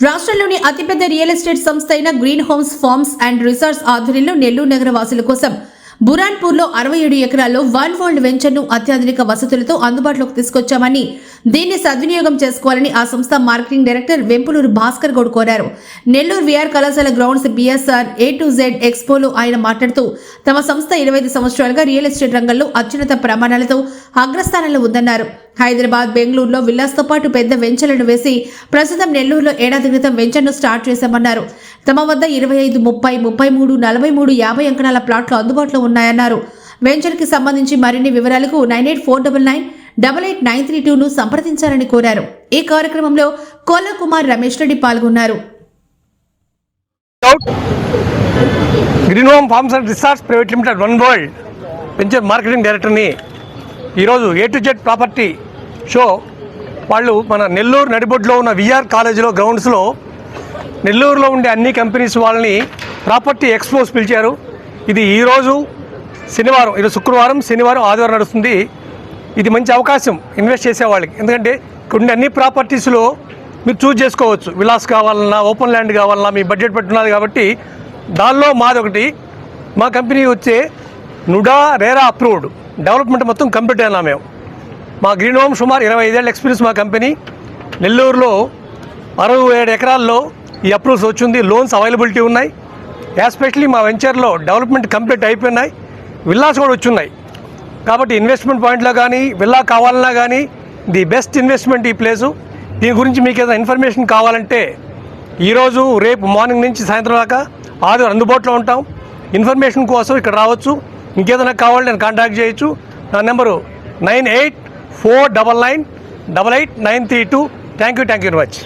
రాష్ట్రంలోని అతిపెద్ద real estate సంస్థ అయిన green homes farms and resorts ఆధ్వర్యంలో నెల్లూరు నగర వాసుల కోసం బురాన్పూర్లో అరవై ఏడు ఎకరాల్లో వన్ వరల్డ్ వెంచర్ను అత్యాధునిక వసతులతో అందుబాటులోకి తీసుకొచ్చామని దీన్ని సద్వినియోగం చేసుకోవాలని ఆ సంస్థ మార్కెటింగ్ డైరెక్టర్ వెంపులూరు భాస్కర్ గౌడ్ కోరారు. నెల్లూరు విఆర్ కళాశాల grounds B S R A to Z ఎక్స్పోలో ఆయన మాట్లాడుతూ తమ సంస్థ ఇరవై ఐదు సంవత్సరాలుగా రియల్ ఎస్టేట్ రంగంలో అత్యున్నత ప్రమాణాలతో అగ్రస్థానంలో ఉందన్నారు. హైదరాబాద్ బెంగళూరులో విల్లాస్తో పాటు పెద్ద వెంచర్లను వేసి ప్రస్తుతం నెల్లూరులో ఏడాది క్రితం వెంచర్ను స్టార్ట్ చేశామన్నారు. తమ వద్ద ఇరవై ఐదు ముప్పై ముప్పై మూడు నలభై మూడు యాభై అంకణాల ప్లాట్లు అందుబాటులో ఉన్నాయన్నారు. వెంచర్కి సంబంధించి మరిన్ని వివరాలకు nine eight four double nine double eight nine three టూను సంప్రదించాలని కోరారు. ఈ కార్యక్రమంలో కోల కుమార్ రమేష్ రెడ్డి పాల్గొన్నారు. Green home farms and resorts private limited one world venture marketing డైరెక్టర్ని ఈరోజు A to Z property show వాళ్ళు మన నెల్లూరు నడిబొడ్లో ఉన్న విఆర్ కాలేజీలో గ్రౌండ్స్లో నెల్లూరులో ఉండే అన్ని కంపెనీస్ వాళ్ళని ప్రాపర్టీ ఎక్స్పోస్ పిలిచారు. ఇది ఈరోజు శనివారం ఇది శుక్రవారం శనివారం ఆదివారం నడుస్తుంది. ఇది మంచి అవకాశం ఇన్వెస్ట్ చేసేవాళ్ళకి ఎందుకంటే కొన్ని అన్ని ప్రాపర్టీస్లో మీరు చూజ్ చేసుకోవచ్చు. విలాస్ కావాలన్నా ఓపెన్ ల్యాండ్ కావాలన్నా మీ బడ్జెట్ పెట్టున్నది కాబట్టి దానిలో మాది ఒకటి మా కంపెనీ వచ్చే నుడా రేరా అప్రూవ్డ్ డెవలప్మెంట్ మొత్తం కంప్లీట్ అయినా మేము. మా గ్రీన్ హోమ్ సుమారు ఇరవై ఐదేళ్ళ ఎక్స్పీరియన్స్ మా కంపెనీ నెల్లూరులో అరవై ఏడు ఎకరాల్లో ఈ అప్రూవ్స్ వచ్చింది. లోన్స్ అవైలబిలిటీ ఉన్నాయి. ఎస్పెషలీ మా వెంచర్లో డెవలప్మెంట్ కంప్లీట్ అయిపోయినాయి. విల్లాస్ కూడా వచ్చున్నాయి. కాబట్టి ఇన్వెస్ట్మెంట్ పాయింట్లో కానీ విల్లా కావాలన్నా కానీ ది బెస్ట్ ఇన్వెస్ట్మెంట్ ఈ ప్లేసు దీని గురించి మీకు ఏదైనా ఇన్ఫర్మేషన్ కావాలంటే ఈరోజు రేపు మార్నింగ్ నుంచి సాయంత్రం దాకా ఆదివారం అందుబాటులో ఉంటాం. ఇన్ఫర్మేషన్ కోసం ఇక్కడ రావచ్చు. ఇంకేదైనా కావాలంటే నేను కాంటాక్ట్ చేయొచ్చు. నా number nine eight four double nine double eight nine three two. Thank you thank you very much